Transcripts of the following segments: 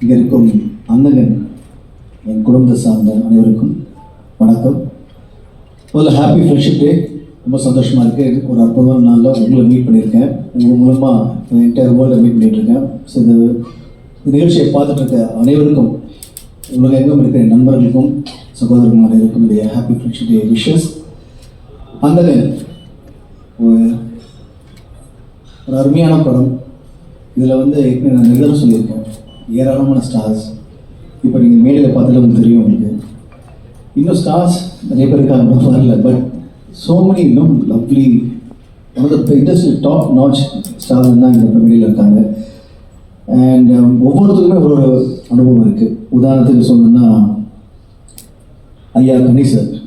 இங்கே இருக்கும் அண்ணகன் என் குடும்பத்தை சார்ந்த அனைவருக்கும் வணக்கம். முதல்ல ஹாப்பி ஃப்ரெண்ட்ஷிப் டே ரொம்ப சந்தோஷமாக இருக்குது ஒரு அற்புதமான நாளில் உங்களை மீட் பண்ணியிருக்கேன். உங்கள் மூலமாக என்டையர் வேர்ல்டை மீட் பண்ணிகிட்ருக்கேன் ஸோ இது இந்த நிகழ்ச்சியை பார்த்துட்டு இருக்க அனைவருக்கும் உலகம் எங்கும் இருக்கிற என் நண்பர்களுக்கும் சகோதரர்கள் அனைவருக்கும் என்னுடைய ஹாப்பி ஃப்ரெண்ட்ஷிப் டே விஷஸ் அந்த ஒரு அருமையான படம். இதில் வந்து ஏற்கனவே நான் நிறைய சொல்லியிருக்கேன். ஏராளமான ஸ்டார்ஸ் இப்போ நீங்கள் மேடையில் பார்த்தாலே உங்களுக்கு தெரியும் உங்களுக்கு. இன்னும் ஸ்டார்ஸ் நிறைய பேர் இருக்காங்க வரல. பட் சோ மெனி இன்னும் lovely one of the industry top notch stars தான் இந்த மேடையில் இருக்காங்க. அண்ட் um, ஒவ்வொருத்தருக்குமே ஒரு ஒரு அனுபவம் இருக்குது உதாரணத்துக்கு சொல்லணும்னா ஐயா கணேசர் சார்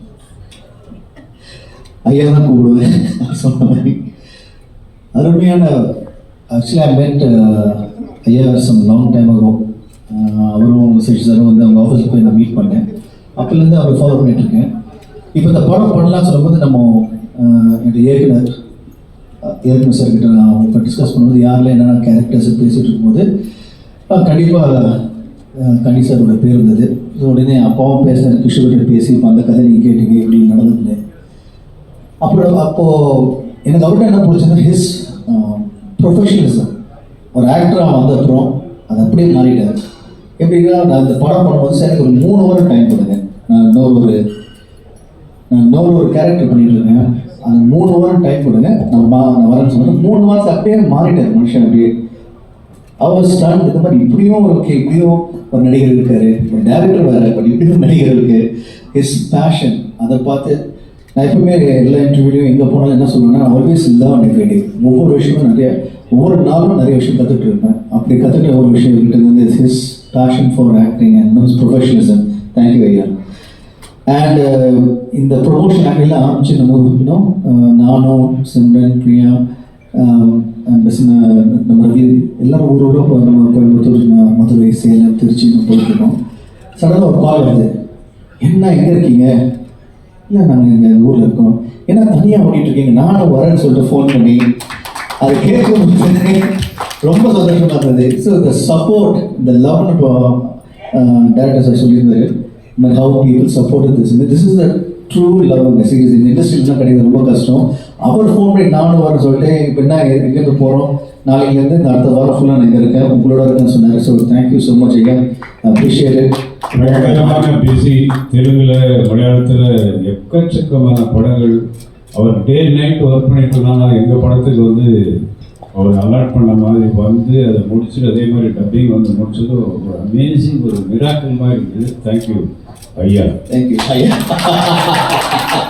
ஐயா தான் கூப்பிடுவேன் சொன்ன மாதிரி. அருமையான ஆக்சுவலி ஐ மெட் ஐயா சம் லாங் டைம் ஆகும் அவரும் சசி சாரும் வந்து அவங்க ஆஃபீஸில் போய் நான் மீட் பண்ணேன். அப்போலேருந்து அவரை ஃபாலோ பண்ணிகிட்ருக்கேன் இப்போ இந்த படம் பண்ணலாம்னு சொல்லும்போது நம்ம uh, என்னுடைய இயக்குனர் uh, இயக்குனர் சார்கிட்ட நான் இப்போ டிஸ்கஸ் பண்ணும்போது யாரில் என்னென்ன கேரக்டர்ஸ் பேசிகிட்டு இருக்கும்போது கண்டிப்பாக uh, கனி சாரோட பேர் இருந்தது ஸோ உடனே அப்பாவும் பேசினார் கிஷோர்கிட்ட பேசி இப்போ அந்த கதை நீங்கள் கேட்டீங்க இப்படி நடந்தது அப்புறம் அப்போது எனக்கு அவர்கிட்ட என்ன பிடிச்சதுன்னா ஹிஸ் ப்ரொஃபஷனலிசம் ஒரு ஆக்டராக வந்த அப்புறம் அது அப்படியே மாறிட்டார். எப்படின்னா நான் இந்த படம் பண்ணும்போது சார் எனக்கு ஒரு மூணு வாரம் டைம் கொடுங்க. நான் இன்னொரு ஒரு நான் இன்னொரு ஒரு கேரக்டர் பண்ணிட்டு இருக்கேன். அந்த மூணு வாரம் டைம் கொடுங்க. நான் மா நான் வரேன்னு சொன்னேன். மூணு வாரத்துக்கு அப்படியே மாறிட்டார் மனுஷன் அப்படியே. அவர் ஸ்டாண்ட் இந்த மாதிரி இப்படியும் ஓகே இப்படியும் ஒரு நடிகர் இருக்காரு. ஒரு டேரக்டர் வேறு பட் இப்படியும் நடிகர் இருக்கு. ஹிஸ் பேஷன் அதை பார்த்து நான் எப்பவுமே எல்லா இன்டர்வியூலையும் எங்கே போனாலும் என்ன சொல்லுவேன்னா ஆல்வேஸ் லவ் அண்ட் வேண்டியது ஒவ்வொரு விஷயமும் நிறைய ஒவ்வொரு நாளும் நிறைய விஷயம் கற்றுட்டு இருப்பேன். அப்படி கற்றுக்கிட்ட ஒரு விஷயம் இருக்கிறது வந்து his passion for acting and his professionalism thank you ஐயா அண்ட் இந்த ப்ரொமோஷன் ஆங்கிள் ஆரம்பிச்சு நம்ம இருக்கணும் uh, நானும் சிம்ரன் பிரியா um, அண்ட் நம்ம ரவி எல்லாரும் ஊரோட இப்போ நம்ம கோயம்புத்தூர் மதுரை சேலம் திருச்சி நம்ம போயிட்டுருக்கோம் சடனாக ஒரு கால் வருது. என்ன எங்கே இருக்கீங்க? இல்லை நாங்கள் இங்கே ஊரில் இருக்கோம். ஏன்னா தனியாக ஓடிட்டு இருக்கீங்க. நானும் வரேன்னு சொல்லிட்டு ஃபோன் பண்ணி அதை கேட்கும்போது ரொம்ப சந்தோஷமாக இருந்தது. ஸோ இந்த சப்போர்ட் இந்த லவ்னு இப்போ டேரக்டர் சார் சொல்லியிருந்தாரு. இந்த how people support this this is the true love இந்த இந்த இண்டஸ்ட்ரியிலாம் கிடைக்கிறது ரொம்ப கஷ்டம். அவர் ஃபோன் பண்ணி நானும் வரேன் சொல்லிட்டு இப்போ என்ன எங்கேருந்து போகிறோம் நாளைக்குலேருந்து இந்த அடுத்த வாரம் ஃபுல்லாக நான் இங்கே இருக்கேன். உங்களோட இருக்கேன்னு சொன்னார். So thank you so much ஐயா அப்ரிஷியேட் இட் பயங்கரமான பிஸி தெலுங்குல எக்கச்சக்கமான படங்கள். அவர் டே நைட் ஒர்க் பண்ணிட்டு இருந்தாங்க. எங்கள் படத்துக்கு வந்து அவர் அலாட் பண்ண மாதிரி வந்து அதை முடிச்சுட்டு அதே மாதிரி டப்பிங் வந்து முடிச்சதும் ஒரு அமேசிங் ஒரு மிராக்கிள் மாதிரி இருந்தது. தேங்க்யூ ஐயா தேங்க்யூ ஐயா